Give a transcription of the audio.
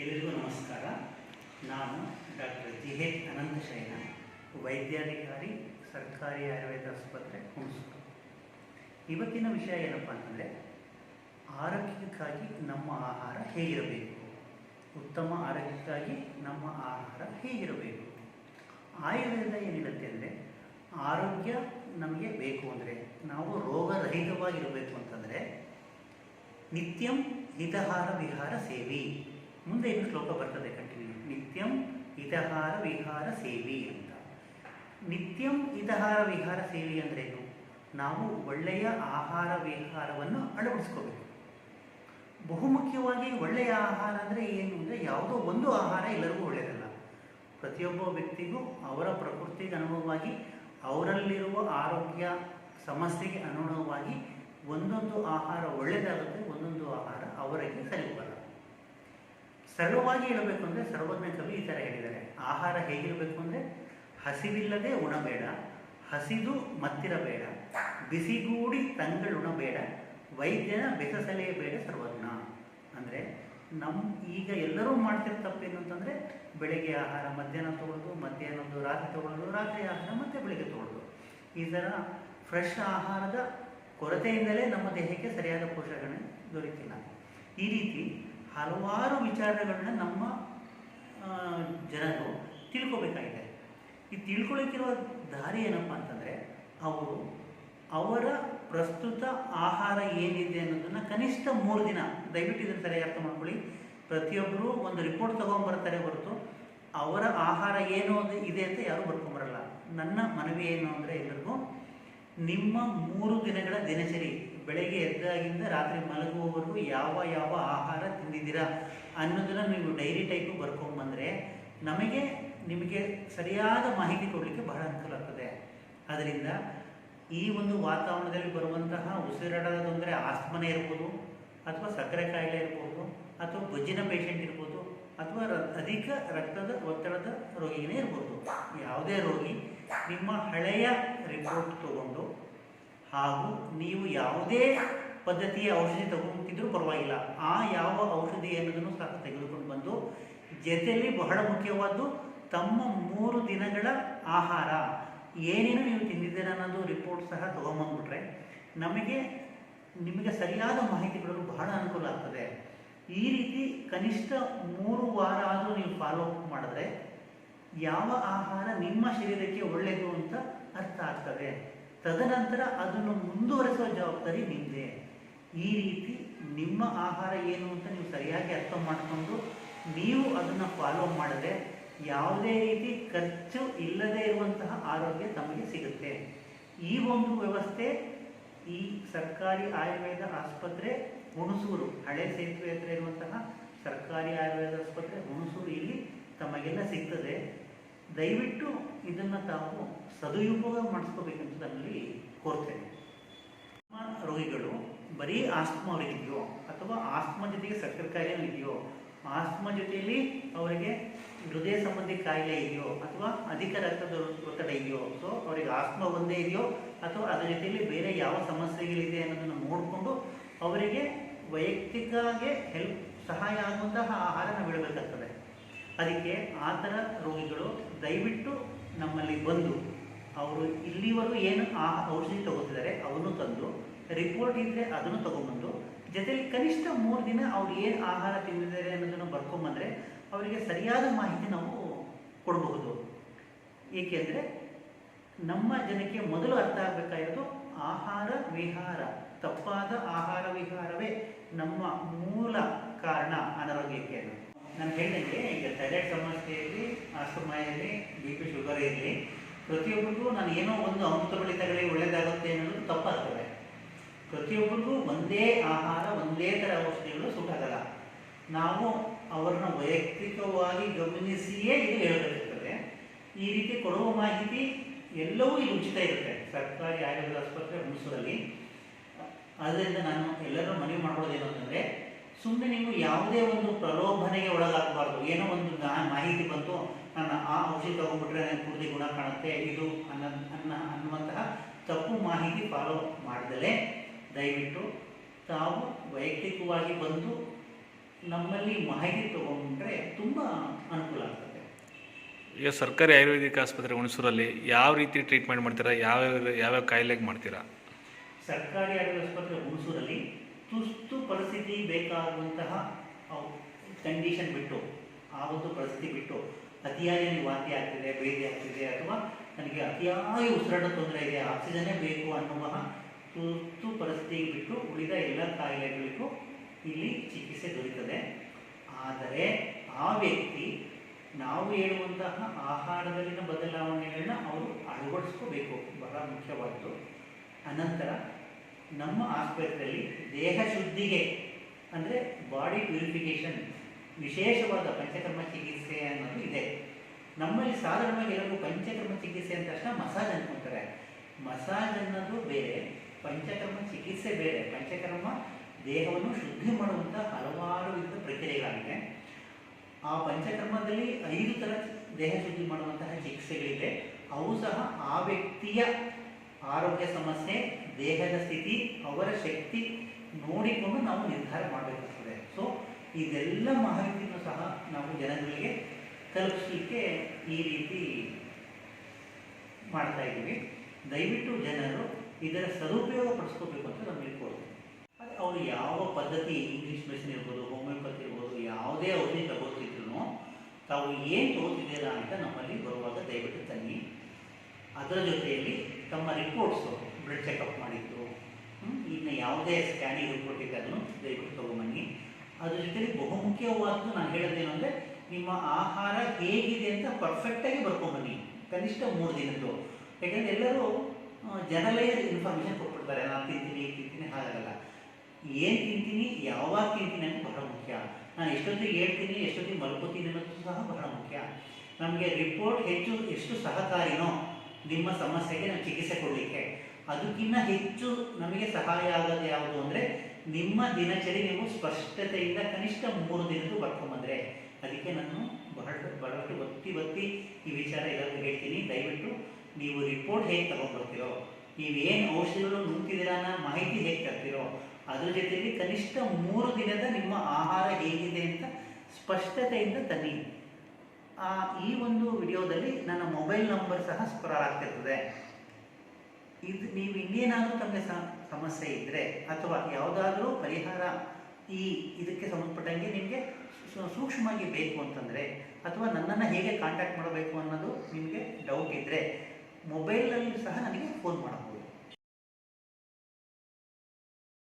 ಎಲ್ಲರಿಗೂ ನಮಸ್ಕಾರ. ನಾನು ಡಾಕ್ಟರ್ ಜಿ ಎಚ್ ಅನಂತಶಯನ ವೈದ್ಯಾಧಿಕಾರಿ, ಸರ್ಕಾರಿ ಆಯುರ್ವೇದ ಆಸ್ಪತ್ರೆ, ಹುಣಸೂರು. ಇವತ್ತಿನ ವಿಷಯ ಏನಪ್ಪ ಅಂತಂದರೆ, ಆರೋಗ್ಯಕ್ಕಾಗಿ ನಮ್ಮ ಆಹಾರ ಹೇಗಿರಬೇಕು? ಉತ್ತಮ ಆರೋಗ್ಯಕ್ಕಾಗಿ ನಮ್ಮ ಆಹಾರ ಹೇಗಿರಬೇಕು? ಆಯುರ್ವೇದ ಏನು ಹೇಳುತ್ತೆ ಅಂದರೆ, ಆರೋಗ್ಯ ನಮಗೆ ಬೇಕು ಅಂದರೆ, ನಾವು ರೋಗರಹಿತವಾಗಿರಬೇಕು ಅಂತಂದರೆ, ನಿತ್ಯಂ ಹಿತಹಾರ ವಿಹಾರ ಸೇವಿ. ಮುಂದೆ ಇನ್ನು ಶ್ಲೋಕ ಬರ್ತದೆ ಕಂಟಿನ್ಯೂ ನಿತ್ಯಂ ಹಿತಹಾರ ವಿಹಾರ ಸೇವಿ ಅಂತ. ನಿತ್ಯಂ ಹಿತಹಾರ ವಿಹಾರ ಸೇವಿ ಅಂದ್ರೇನು? ನಾವು ಒಳ್ಳೆಯ ಆಹಾರ ವಿಹಾರವನ್ನು ಅಳವಡಿಸ್ಕೋಬೇಕು. ಬಹುಮುಖ್ಯವಾಗಿ ಒಳ್ಳೆಯ ಆಹಾರ ಅಂದರೆ ಏನು ಅಂದರೆ ಯಾವುದೋ ಒಂದು ಆಹಾರ ಎಲ್ಲರಿಗೂ ಒಳ್ಳೆಯದಲ್ಲ. ಪ್ರತಿಯೊಬ್ಬ ವ್ಯಕ್ತಿಗೂ ಅವರ ಪ್ರಕೃತಿಗೆ ಅನುಗುಣವಾಗಿ, ಅವರಲ್ಲಿರುವ ಆರೋಗ್ಯ ಸಮಸ್ಯೆಗೆ ಅನುಗುಣವಾಗಿ ಒಂದೊಂದು ಆಹಾರ ಒಳ್ಳೆಯದಾಗುತ್ತೆ, ಒಂದೊಂದು ಆಹಾರ ಅವರಿಗೆ ಸರಿ ಸರಳವಾಗಿ ಹೇಳಬೇಕು ಅಂದರೆ ಸರ್ವಜ್ಞ ಕವಿ ಈ ಥರ ಹೇಳಿದ್ದಾರೆ. ಆಹಾರ ಹೇಗಿರಬೇಕು ಅಂದರೆ ಹಸಿವಿಲ್ಲದೆ ಉಣಬೇಡ ಹಸಿದು ಮತ್ತಿರಬೇಡ, ಬಿಸಿಗೂಡಿ ತಂಗಳುಣಬೇಡ ವೈದ್ಯನ ಬೇಡ ಸರ್ವಜ್ಞ. ಅಂದರೆ ನಮ್ಮ ಈಗ ಎಲ್ಲರೂ ಮಾಡ್ತಿರೋ ತಪ್ಪೇನು ಅಂತಂದರೆ ಬೆಳಗ್ಗೆ ಆಹಾರ, ಮಧ್ಯಾಹ್ನ ತೊಗೊಳ್ಳೋದು ಮಧ್ಯಾಹ್ನದ್ದು ರಾತ್ರಿ ತೊಗೊಳ್ಳೋದು ರಾತ್ರಿ ಆಹಾರ, ಮತ್ತೆ ಬೆಳಗ್ಗೆ ತೊಗೊಳ್ಳೋದು ಈ ಥರ ಫ್ರೆಶ್ ಆಹಾರದ ಕೊರತೆಯಿಂದಲೇ ನಮ್ಮ ದೇಹಕ್ಕೆ ಸರಿಯಾದ ಪೋಷಣೆ ದೊರೆಯುತ್ತಿಲ್ಲ ಈ ರೀತಿ ಹಲವಾರು ವಿಚಾರಗಳನ್ನ ನಮ್ಮ ಜನರು ತಿಳ್ಕೊಬೇಕಾಗಿದೆ. ಈ ತಿಳ್ಕೊಳ್ಳೋಕ್ಕಿರುವ ದಾರಿ ಏನಪ್ಪ ಅಂತಂದರೆ, ಅವರು ಅವರ ಪ್ರಸ್ತುತ ಆಹಾರ ಏನಿದೆ ಅನ್ನೋದನ್ನು ಕನಿಷ್ಠ ಮೂರು ದಿನ, ದಯವಿಟ್ಟು ಇದನ್ನು ಸರಿಯಾಗಿ ಅರ್ಥ ಮಾಡ್ಕೊಳ್ಳಿ. ಪ್ರತಿಯೊಬ್ಬರು ಒಂದು ರಿಪೋರ್ಟ್ ತೊಗೊಂಬರ್ತಾರೆ ಹೊರತು, ಅವರ ಆಹಾರ ಏನು ಇದೆ ಅಂತ ಯಾರೂ ಬರ್ಕೊಂಬರಲ್ಲ ನನ್ನ ಮನವಿ ಏನು ಅಂದರೆ ಎಲ್ಲರಿಗೂ, ನಿಮ್ಮ ಮೂರು ದಿನಗಳ ದಿನಚರಿ ಬೆಳಗ್ಗೆ ಎದ್ದಾಗಿಂದ ರಾತ್ರಿ ಮಲಗುವವರೆಗೂ ಯಾವ ಯಾವ ಆಹಾರ ತಿಂದಿದ್ದೀರಾ ಅನ್ನೋದನ್ನು ನೀವು ಡೈರಿ ಟೈಪು ಬರ್ಕೊಂಬಂದರೆ ನಮಗೆ ನಿಮಗೆ ಸರಿಯಾದ ಮಾಹಿತಿ ಕೊಡಲಿಕ್ಕೆ ಬಹಳ ಅನುಕೂಲ ಆಗ್ತದೆ. ಅದರಿಂದ ಈ ಒಂದು ವಾತಾವರಣದಲ್ಲಿ ಬರುವಂತಹ ಉಸಿರಾಟದ ತೊಂದರೆ ಆಸ್ಮನೆ ಇರ್ಬೋದು, ಅಥವಾ ಸಕ್ಕರೆ ಕಾಯಿಲೆ ಇರ್ಬೋದು, ಅಥವಾ ಬೊಜ್ಜಿನ ಪೇಷಂಟ್ ಇರ್ಬೋದು, ಅಥವಾ ಅಧಿಕ ರಕ್ತದ ಒತ್ತಡದ ರೋಗಿನೇ ಇರ್ಬೋದು. ಯಾವುದೇ ರೋಗಿ ನಿಮ್ಮ ಹಳೆಯ ರಿಪೋರ್ಟ್ ತಗೊಂಡು ಹಾಗೂ ನೀವು ಯಾವುದೇ ಪದ್ಧತಿಯ ಔಷಧಿ ತಗೊಂತಿದ್ರೂ ಪರವಾಗಿಲ್ಲ. ಆ ಯಾವ ಔಷಧಿ ಅನ್ನೋದನ್ನು ಸಹ ತೆಗೆದುಕೊಂಡು ಬಂದು, ಜೊತೆಯಲ್ಲಿ ಬಹಳ ಮುಖ್ಯವಾದ್ದು ತಮ್ಮ ಮೂರು ದಿನಗಳ ಆಹಾರ. ಏನೇನು ನೀವು ತಿಂದಿದ್ದೀರ ಅನ್ನೋದು ರಿಪೋರ್ಟ್ ಸಹ ತೊಗೊಂಬಂದ್ಬಿಟ್ರೆ ನಮಗೆ, ನಿಮಗೆ ಸರಿಯಾದ ಮಾಹಿತಿ ಕೊಡಲು ಬಹಳ ಅನುಕೂಲ ಆಗ್ತದೆ. ಈ ರೀತಿ ಕನಿಷ್ಠ ಮೂರು ವಾರ ಆದರೂ ನೀವು ಫಾಲೋ ಅಪ್ ಮಾಡಿದ್ರೆ ಯಾವ ಆಹಾರ ನಿಮ್ಮ ಶರೀರಕ್ಕೆ ಒಳ್ಳೆಯದು ಅಂತ ಅರ್ಥ ಆಗ್ತದೆ. ತದನಂತರ ಅದನ್ನು ಮುಂದುವರೆಸುವ ಜವಾಬ್ದಾರಿ ನಿಮ್ಮದೇ ಈ ರೀತಿ ನಿಮ್ಮ ಆಹಾರ ಏನು ಅಂತ ನೀವು ಸರಿಯಾಗಿ ಅರ್ಥ ಮಾಡಿಕೊಂಡು ನೀವು ಅದನ್ನು ಫಾಲೋ ಮಾಡಿದ್ರೆ ಯಾವುದೇ ರೀತಿ ಖರ್ಚು ಇಲ್ಲದೇ ಇರುವಂತಹ ಆರೋಗ್ಯ ತಮಗೆ ಸಿಗುತ್ತೆ. ಈ ಒಂದು ವ್ಯವಸ್ಥೆ ಈ ಸರ್ಕಾರಿ ಆಯುರ್ವೇದ ಆಸ್ಪತ್ರೆ ಹುಣಸೂರು, ಹಳೆ ಸೇತುವೆ ಹತ್ರ ಇರುವಂತಹ ಸರ್ಕಾರಿ ಆಯುರ್ವೇದ ಆಸ್ಪತ್ರೆ ಹುಣಸೂರು ಇಲ್ಲಿ ತಮಗೆಲ್ಲ ಸಿಗ್ತದೆ. ದಯವಿಟ್ಟು ಇದನ್ನು ತಾವು ಸದುಪಯೋಗ ಮಾಡಿಸ್ಕೋಬೇಕಂತ ನಮ್ಮಲ್ಲಿ ಕೋರ್ತೇನೆ ರೋಗಿಗಳು ಬರೀ ಆಸ್ತಮ ಅವರಿಗಿದೆಯೋ ಅಥವಾ ಆಸ್ಮ ಜೊತೆಗೆ ಸಕ್ಕರೆ ಕಾಯಿಲೆ ಇದೆಯೋ, ಆಸ್ತಮ ಜೊತೆಯಲ್ಲಿ ಅವರಿಗೆ ಹೃದಯ ಸಂಬಂಧಿ ಕಾಯಿಲೆ ಇದೆಯೋ ಅಥವಾ ಅಧಿಕ ರಕ್ತದ ಒತ್ತಡ ಇದೆಯೋ, ಸೊ ಅವರಿಗೆ ಆಸ್ತಮ ಒಂದೇ ಇದೆಯೋ ಅಥವಾ ಅದರ ಜೊತೆಯಲ್ಲಿ ಬೇರೆ ಯಾವ ಸಮಸ್ಯೆಗಳಿದೆ ಅನ್ನೋದನ್ನು ನೋಡಿಕೊಂಡು ಅವರಿಗೆ ವೈಯಕ್ತಿಕವಾಗಿ ಹೆಲ್ಪ್ ಸಹಾಯ ಆಗುವಂತಹ ಆಹಾರನ ಬಿಡಬೇಕಾಗ್ತದೆ ಅದಕ್ಕೆ ಆ ಥರ ರೋಗಿಗಳು ದಯವಿಟ್ಟು ನಮ್ಮಲ್ಲಿ ಬಂದು ಅವರು ಇಲ್ಲಿವರೆಗೂ ಏನು ಆ ಔಷಧಿ ತಗೋತಿದ್ದಾರೆ ಅವನ್ನು ತಂದು ರಿಪೋರ್ಟ್ ಇದ್ದರೆ ಅದನ್ನು ತಗೊಂಬಂದು ಜೊತೆಯಲ್ಲಿ ಕನಿಷ್ಠ ಮೂರು ದಿನ ಅವ್ರು ಏನು ಆಹಾರ ತಿಂದಿದ್ದಾರೆ ಅನ್ನೋದನ್ನು ಬರ್ಕೊಂಬಂದರೆ ಅವರಿಗೆ ಸರಿಯಾದ ಮಾಹಿತಿ ನಾವು ಕೊಡಬಹುದು ಏಕೆಂದರೆ ನಮ್ಮ ಜನಕ್ಕೆ ಮೊದಲು ಅರ್ಥ ಆಗಬೇಕಾಗಿರೋದು ಆಹಾರ ವಿಹಾರ, ತಪ್ಪಾದ ಆಹಾರ ವಿಹಾರವೇ ನಮ್ಮ ಮೂಲ ಕಾರಣ ಅನಾರೋಗ್ಯಕ್ಕೆ. ನಾನು ಹೇಳಿದಂಗೆ ಈಗ ಥೈರಾಯ್ಡ್ ಸಮಸ್ಯೆ ಇರಲಿ ಬಿ ಪಿ ಶುಗರ್ ಇರಲಿ, ಪ್ರತಿಯೊಬ್ಬರಿಗೂ ನಾನು ಏನೋ ಒಂದು ಅಮೃತ ಒಳ್ಳೆಯದಾಗುತ್ತೆ ಅನ್ನೋದು ತಪ್ಪಾಗ್ತದೆ. ಪ್ರತಿಯೊಬ್ಬರಿಗೂ ಒಂದೇ ಆಹಾರ, ಒಂದೇ ಥರ ಔಷಧಿಗಳು ಸೂಟಾಗಲ್ಲ ನಾವು ಅವರನ್ನ ವೈಯಕ್ತಿಕವಾಗಿ ಗಮನಿಸಿಯೇ ಇದು ಹೇಳಬೇಕಾಗ್ತದೆ. ಈ ರೀತಿ ಕೊಡುವ ಮಾಹಿತಿ ಎಲ್ಲವೂ ಇಲ್ಲಿ ಉಚಿತ ಇರುತ್ತೆ. ಸರ್ಕಾರಿ ಆಯುರ್ವೇದ ಆಸ್ಪತ್ರೆ ಹುಣಸೂರಲ್ಲಿ. ಅದರಿಂದ ನಾನು ಎಲ್ಲರೂ ಮನವಿ ಮಾಡ್ಕೊಳ್ಳೋದೇನು ಅಂತಂದರೆ ಸುಮ್ಮನೆ ನೀವು ಯಾವುದೇ ಒಂದು ಪ್ರಲೋಭನೆಗೆ ಒಳಗಾಗಬಾರ್ದು. ಏನೋ ಒಂದು ಮಾಹಿತಿ ಬಂತು ನಾನು ಆ ಔಷಧಿ ತಗೊಂಡ್ಬಿಟ್ರೆ ನನಗೆ ಪೂರ್ತಿ ಗುಣ ಕಾಣುತ್ತೆ ಇದು ಅನ್ನ ಅನ್ನ ಅನ್ನುವಂತಹ ತಪ್ಪು ಮಾಹಿತಿ ಫಾಲೋ ಮಾಡದೇ ದಯವಿಟ್ಟು ತಾವು ವೈಯಕ್ತಿಕವಾಗಿ ಬಂದು ನಮ್ಮಲ್ಲಿ ಮಾಹಿತಿ ತಗೊಂಡ್ರೆ ತುಂಬ ಅನುಕೂಲ ಆಗ್ತದೆ. ಈಗ ಸರ್ಕಾರಿ ಆಯುರ್ವೇದಿಕ್ ಆಸ್ಪತ್ರೆ ಹುಣಸೂರಲ್ಲಿ ಯಾವ ರೀತಿ ಟ್ರೀಟ್ಮೆಂಟ್ ಮಾಡ್ತೀರಾ? ಯಾವ್ಯಾವ ಯಾವ್ಯಾವ ಕಾಯಿಲೆಗೆ ಮಾಡ್ತೀರಾ? ಸರ್ಕಾರಿ ಆಯುರ್ವೇದ ಆಸ್ಪತ್ರೆ ಹುಣಸೂರಲ್ಲಿ ತುರ್ತು ಪರಿಸ್ಥಿತಿ ಬೇಕಾಗುವಂತಹ ಕಂಡೀಷನ್ ಬಿಟ್ಟು, ಆ ಒಂದು ಪರಿಸ್ಥಿತಿ ಬಿಟ್ಟು ಅತಿಯಾಗಿ ನನಗೆ ವಾಂತಿ ಆಗ್ತಿದೆ, ಬೇದಿ ಆಗ್ತಿದೆ ಅಥವಾ ನನಗೆ ಅತಿಯಾಗಿ ಉಸಿರಾಟ ತೊಂದರೆ ಇದೆ ಆಕ್ಸಿಜನ್ನೇ ಬೇಕು ಅನ್ನುವ ತುರ್ತು ಪರಿಸ್ಥಿತಿ ಬಿಟ್ಟು ಉಳಿದ ಎಲ್ಲ ಕಾಯಿಲೆಗಳಿಗೂ ಇಲ್ಲಿ ಚಿಕಿತ್ಸೆ ದೊರೆಯುತ್ತದೆ ಆದರೆ ಆ ವ್ಯಕ್ತಿ ನಾವು ಹೇಳುವಂತಹ ಆಹಾರದಲ್ಲಿನ ಬದಲಾವಣೆಗಳನ್ನ ಅವರು ಅಳವಡಿಸ್ಕೋಬೇಕು, ಬಹಳ ಮುಖ್ಯವಾದ್ದು ಅನಂತರ ನಮ್ಮ ಆಸ್ಪತ್ರೆಯಲ್ಲಿ ದೇಹ ಶುದ್ಧಿಗೆ ಅಂದರೆ ಬಾಡಿ ಪ್ಯೂರಿಫಿಕೇಷನ್ ವಿಶೇಷವಾದ ಪಂಚಕರ್ಮ ಚಿಕಿತ್ಸೆ ಅನ್ನೋದು ಇದೆ. ನಮ್ಮಲ್ಲಿ ಸಾಧಾರಣವಾಗಿ ಎಲ್ಲರೂ ಪಂಚಕರ್ಮ ಚಿಕಿತ್ಸೆ ಅಂತ ತಕ್ಷಣ ಮಸಾಜ್ ಅನ್ಕೊಂತಾರೆ. ಮಸಾಜ್ ಅನ್ನೋದು ಬೇರೆ, ಪಂಚಕರ್ಮ ಚಿಕಿತ್ಸೆ ಬೇರೆ. ಪಂಚಕರ್ಮ ದೇಹವನ್ನು ಶುದ್ಧಿ ಮಾಡುವಂಥ ಹಲವಾರು ವಿಧದ ಪ್ರಕ್ರಿಯೆಗಳಾಗಿದೆ ಆ ಪಂಚಕರ್ಮದಲ್ಲಿ ಐದು ಥರ ದೇಹ ಶುದ್ಧಿ ಮಾಡುವಂತಹ ಚಿಕಿತ್ಸೆಗಳಿದೆ ಅವು ಸಹ ಆ ವ್ಯಕ್ತಿಯ ಆರೋಗ್ಯ ಸಮಸ್ಯೆ, ದೇಹದ ಸ್ಥಿತಿ, ಅವರ ಶಕ್ತಿ ನೋಡಿಕೊಂಡು ನಾವು ನಿರ್ಧಾರ ಮಾಡಬೇಕಾಗ್ತದೆ ಸೊ ಇದೆಲ್ಲ ಮಾಹಿತಿಯನ್ನು ಸಹ ನಾವು ಜನಗಳಿಗೆ ತಲುಪಿಸಲಿಕ್ಕೆ ಈ ರೀತಿ ಮಾಡ್ತಾ ಇದ್ದೀವಿ. ದಯವಿಟ್ಟು ಜನರು ಇದರ ಸದುಪಯೋಗ ಪಡಿಸ್ಕೋಬೇಕು ಅಂತ ಕೋರ್ತೇನೆ ಅದೇ ಅವರು ಯಾವ ಪದ್ಧತಿ ಇಂಗ್ಲೀಷ್ ಮೆಡಿಸಿನ್ ಇರ್ಬೋದು ಹೋಮಿಯೋಪತಿ ಇರ್ಬೋದು, ಯಾವುದೇ ಔಷಧಿ ತಗೋತಿದ್ರು ತಾವು ಏನು ತಗೋತಿದ್ದೀರಾ ಅಂತ ನಮ್ಮಲ್ಲಿ ಬರುವಾಗ ದಯವಿಟ್ಟು ತನ್ನಿ. ಅದರ ಜೊತೆಯಲ್ಲಿ ತಮ್ಮ ರಿಪೋರ್ಟ್ಸು ಬ್ಲಡ್ ಚೆಕಪ್ ಮಾಡಿದ್ದು. ಇನ್ನು ಯಾವುದೇ ಸ್ಕ್ಯಾನಿಂಗ್ ರಿಪೋರ್ಟ್ ಇದೆ ಅದನ್ನು ದಯವಿಟ್ಟು ತಗೊಂಬನ್ನಿ. ಅದ್ರ ಜೊತೆಗೆ ಬಹುಮುಖ್ಯವಾದ್ದು ನಾನು ಹೇಳೋದೇನು ಅಂದರೆ, ನಿಮ್ಮ ಆಹಾರ ಹೇಗಿದೆ ಅಂತ ಪರ್ಫೆಕ್ಟಾಗಿ ಬರ್ಕೊಂಬನ್ನಿ. ಕನಿಷ್ಠ ಮೂರು ದಿನದ್ದು. ಯಾಕಂದರೆ ಎಲ್ಲರೂ ಜನರಲೈಸ್ ಇನ್ಫಾರ್ಮೇಷನ್ ಕೊಟ್ಬಿಡ್ತಾರೆ. ನಾನು ತಿಂತೀನಿ ತಿಂತೀನಿ, ಹಾಗಾಗಲ್ಲ. ಏನು ತಿಂತೀನಿ, ಯಾವಾಗ ತಿಂತೀನಿ ಅನ್ನೋದು ಬಹಳ ಮುಖ್ಯ. ನಾನು ಎಷ್ಟೊತ್ತಿಗೆ ಹೇಳ್ತೀನಿ, ಎಷ್ಟೊತ್ತಿಗೆ ಮಲ್ಕೋತೀನಿ ಅನ್ನೋದು ಸಹ ಬಹಳ ಮುಖ್ಯ. ನಮಗೆ ರಿಪೋರ್ಟ್ ಹೆಚ್ಚು, ಎಷ್ಟು ಸಹಕಾರಿನೋ ನಿಮ್ಮ ಸಮಸ್ಯೆಗೆ ನಾವು ಚಿಕಿತ್ಸೆ ಕೊಡಲಿಕ್ಕೆ. ಅದಕ್ಕಿಂತ ಹೆಚ್ಚು ನಮಗೆ ಸಹಾಯ ಆಗೋದು ಯಾವುದು ಅಂದರೆ ನಿಮ್ಮ ದಿನಚರಿ ನೀವು ಸ್ಪಷ್ಟತೆಯಿಂದ ಕನಿಷ್ಠ ಮೂರು ದಿನದ್ದು ಬರ್ಕೊಂಬಂದ್ರೆ ಅದಕ್ಕೆ ನಾನು ಬಹಳ ಬಹಳಷ್ಟು ಒತ್ತಿ ಒತ್ತಿ ಈ ವಿಚಾರ ಎಲ್ಲರಿಗೂ ಹೇಳ್ತೀನಿ. ದಯವಿಟ್ಟು ನೀವು ರಿಪೋರ್ಟ್ ಹೇಗೆ ತಗೊಂಡ್ಬರ್ತೀರೋ ನೀವೇನು ಔಷಧಿಗಳು ನುಂಗ್ತಿದ್ದೀರಾ ಅನ್ನೋ ಮಾಹಿತಿ ಹೇಗೆ ತರ್ತೀರೋ, ಅದ್ರ ಜೊತೆಯಲ್ಲಿ ಕನಿಷ್ಠ ಮೂರು ದಿನದ ನಿಮ್ಮ ಆಹಾರ ಹೇಗಿದೆ ಅಂತ ಸ್ಪಷ್ಟತೆಯಿಂದ ತನ್ನಿ. ಈ ಒಂದು ವಿಡಿಯೋದಲ್ಲಿ ನನ್ನ ಮೊಬೈಲ್ ನಂಬರ್ ಸಹ ಸ್ಪ್ರಾರ್ ಆಗ್ತಿರ್ತದೆ. ಇದು ನೀವು ಇನ್ನೇನಾದರೂ ತಮಗೆ ಸಮಸ್ಯೆ ಇದ್ದರೆ ಅಥವಾ ಯಾವುದಾದ್ರೂ ಪರಿಹಾರ ಈ ಇದಕ್ಕೆ ಸಂಬಂಧಪಟ್ಟಂಗೆ ನಿಮಗೆ ಸೂಕ್ಷ್ಮವಾಗಿ ಬೇಕು ಅಂತಂದರೆ ಅಥವಾ ನನ್ನನ್ನು ಹೇಗೆ ಕಾಂಟ್ಯಾಕ್ಟ್ ಮಾಡಬೇಕು ಅನ್ನೋದು ನಿಮಗೆ ಡೌಟ್ ಇದ್ದರೆ ಮೊಬೈಲಲ್ಲಿ ಸಹ ನನಗೆ ಫೋನ್ ಮಾಡಬಹುದು.